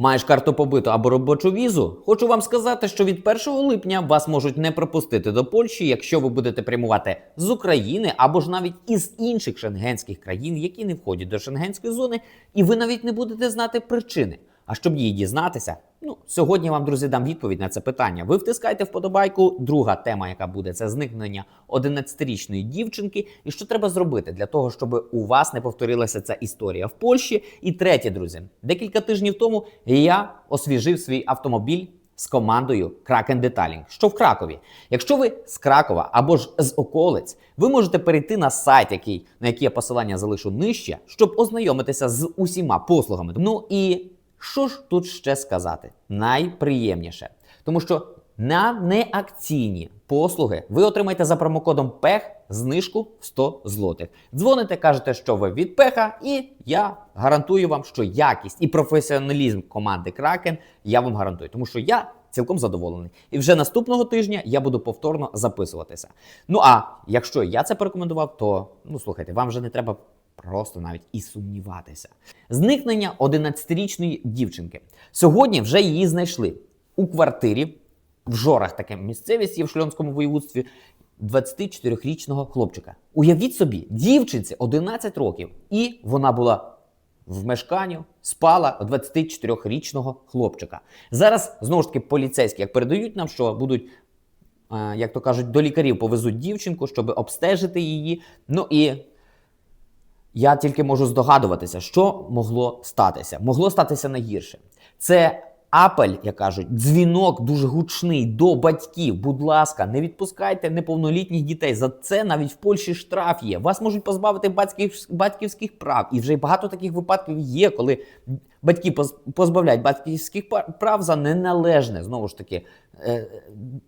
Маєш карту побиту або робочу візу? Хочу вам сказати, що від 1 липня вас можуть не пропустити до Польщі, якщо ви будете прямувати з України або ж навіть із інших шенгенських країн, які не входять до шенгенської зони, і ви навіть не будете знати причини. А щоб її дізнатися, ну сьогодні вам, друзі, дам відповідь на це питання. Ви втискайте вподобайку. Друга тема, яка буде, це зникнення 11-річної дівчинки. І що треба зробити для того, щоб у вас не повторилася ця історія в Польщі. І третє, друзі, декілька тижнів тому я освіжив свій автомобіль. З командою Kraken Detailing, що в Кракові. Якщо ви з Кракова або ж з околиць, ви можете перейти на сайт, який, на який я посилання залишу нижче, щоб ознайомитися з усіма послугами. Ну і що ж тут ще сказати? Найприємніше, тому що на неакційні послуги ви отримаєте за промокодом ПЕХ знижку в 100 злотих. Дзвоните, кажете, що ви від пеха, і я гарантую вам, що якість і професіоналізм команди Кракен я вам гарантую, тому що я цілком задоволений. І вже наступного тижня я буду повторно записуватися. Ну а якщо я це порекомендував, то ну слухайте, вам вже не треба просто навіть і сумніватися. Зникнення 11-річної дівчинки. Сьогодні вже її знайшли у квартирі. В жорах таке місцевість є в Шльонському воєводстві 24-річного хлопчика. Уявіть собі, дівчинці 11 років, і вона була в мешканні, спала 24-річного хлопчика. Зараз знову ж таки поліцейські як передають нам, що будуть. е, Як то кажуть, до лікарів повезуть дівчинку, щоб обстежити її. Ну і я тільки можу здогадуватися, що могло статися. Могло статися найгірше. Це апель, як кажуть, дзвінок дуже гучний до батьків. Будь ласка, не відпускайте неповнолітніх дітей. За це навіть в Польщі штраф є. Вас можуть позбавити батьків, батьківських прав. І вже багато таких випадків є, коли батьки поз- позбавляють батьківських прав за неналежне, знову ж таки, е,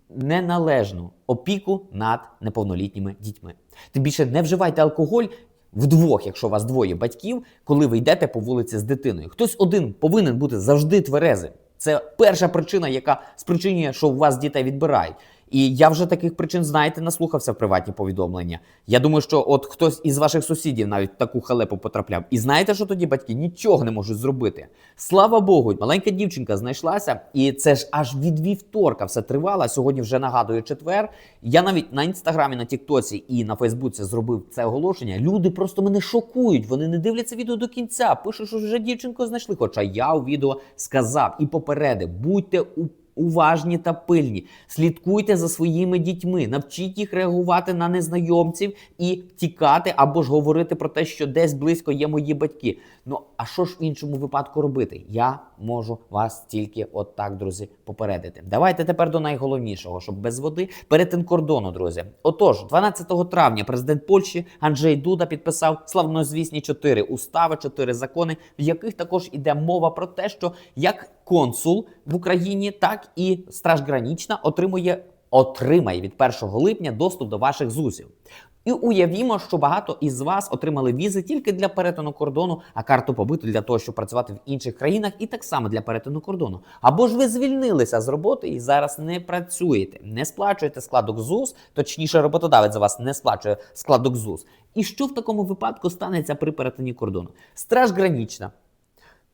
неналежну опіку над неповнолітніми дітьми. Тим більше не вживайте алкоголь вдвох, якщо у вас двоє батьків, коли ви йдете по вулиці з дитиною. Хтось один повинен бути завжди тверезим. Це перша причина, яка спричинює, що у вас дітей відбирають. І я вже таких причин, знаєте, наслухався в приватні повідомлення. Я думаю, що от хтось із ваших сусідів навіть таку халепу потрапляв. І знаєте, що тоді батьки нічого не можуть зробити. Слава Богу, маленька дівчинка знайшлася, і це ж аж від вівторка все тривало. Сьогодні вже нагадую четвер. Я навіть на інстаграмі, на Тіктоці і на Фейсбуці зробив це оголошення. Люди просто мене шокують. Вони не дивляться відео до кінця. Пишуть, що вже дівчинку знайшли. Хоча я у відео сказав і попередив: будьте у. Уважні та пильні, слідкуйте за своїми дітьми, навчіть їх реагувати на незнайомців і тікати або ж говорити про те, що десь близько є мої батьки. Ну а що ж в іншому випадку робити? Я можу вас тільки от так, друзі, попередити. Давайте тепер до найголовнішого, щоб без води перетин кордону, друзі. Отож, 12 травня президент Польщі Анджей Дуда підписав славнозвісні чотири устави, чотири закони, в яких також іде мова про те, що як консул в Україні, так і Страж Гранічна отримує отримає від 1 липня доступ до ваших ЗУСів. І уявімо, що багато із вас отримали візи тільки для перетину кордону, а карту побиту для того, щоб працювати в інших країнах, і так само для перетину кордону. Або ж ви звільнилися з роботи і зараз не працюєте, не сплачуєте складок ЗУС, точніше, роботодавець за вас не сплачує складок ЗУС. І що в такому випадку станеться при перетині кордону? Страж гранічна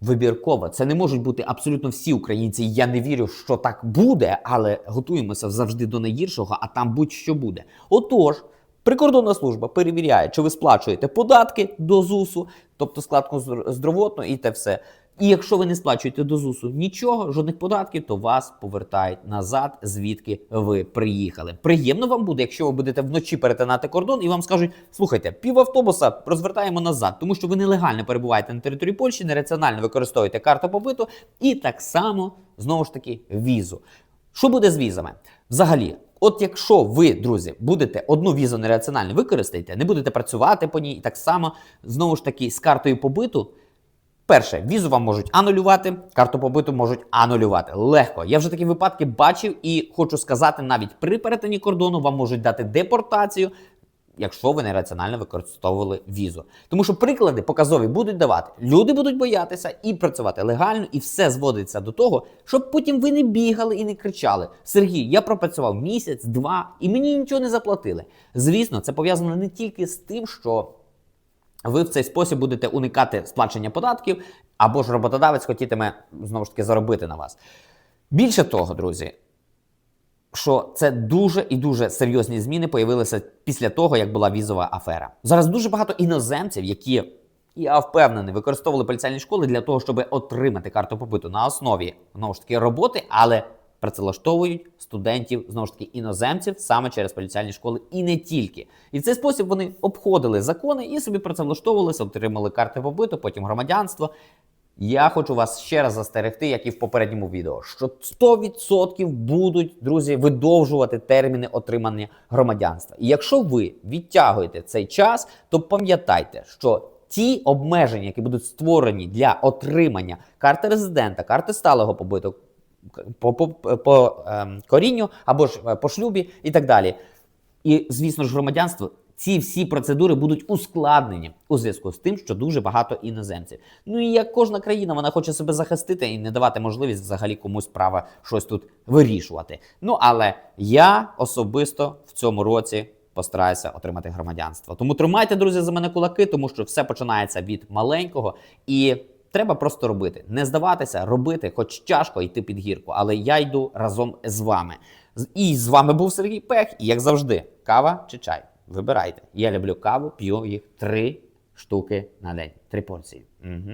вибірково. Це не можуть бути абсолютно всі українці. Я не вірю, що так буде, але готуємося завжди до найгіршого, а там будь-що буде. Отож. Прикордонна служба перевіряє, чи ви сплачуєте податки до ЗУСу, тобто складку здоровотну і те все. І якщо ви не сплачуєте до ЗУСу нічого, жодних податків, то вас повертають назад, звідки ви приїхали. Приємно вам буде, якщо ви будете вночі перетинати кордон і вам скажуть: слухайте, пів автобуса розвертаємо назад, тому що ви нелегально перебуваєте на території Польщі, нераціонально використовуєте карту побиту і так само знову ж таки візу. Що буде з візами? Взагалі, от якщо ви, друзі, будете одну візу нераціонально використаєте, не будете працювати по ній, і так само знову ж таки з картою побиту. Перше, візу вам можуть анулювати, карту побиту можуть анулювати. Легко. Я вже такі випадки бачив і хочу сказати, навіть при перетині кордону вам можуть дати депортацію, якщо ви нераціонально використовували візу. Тому що приклади показові будуть давати. Люди будуть боятися і працювати легально, і все зводиться до того, щоб потім ви не бігали і не кричали: Сергій, я пропрацював місяць, два, і мені нічого не заплатили. Звісно, це пов'язано не тільки з тим, що ви в цей спосіб будете уникати сплачення податків, або ж роботодавець хотітиме знову ж таки заробити на вас. Більше того, друзі, що це дуже і дуже серйозні зміни появилися після того, як була візова афера. Зараз дуже багато іноземців, які я впевнений, використовували поліцейні школи для того, щоб отримати карту побиту на основі знову ж таки роботи, але працевлаштовують студентів знову ж таки іноземців саме через поліцейні школи і не тільки. І в цей спосіб вони обходили закони і собі працевлаштовувалися, отримали карти побиту, потім громадянство. Я хочу вас ще раз застерегти, як і в попередньому відео, що 100% будуть, друзі, видовжувати терміни отримання громадянства. І якщо ви відтягуєте цей час, то пам'ятайте, що ті обмеження, які будуть створені для отримання карти резидента, карти сталого побиту, по, по, по ем, корінню або ж е, по шлюбі і так далі. І, звісно ж, громадянство. Ці всі процедури будуть ускладнені у зв'язку з тим, що дуже багато іноземців. Ну і як кожна країна, вона хоче себе захистити і не давати можливість взагалі комусь права щось тут вирішувати. Ну але я особисто в цьому році постараюся отримати громадянство. Тому тримайте, друзі, за мене кулаки, тому що все починається від маленького і. Треба просто робити, не здаватися, робити, хоч тяжко йти під гірку, але я йду разом з вами. І з вами був Сергій Пех, і як завжди, кава чи чай. Вибирайте. Я люблю каву, п'ю їх три штуки на день, три порції. Угу.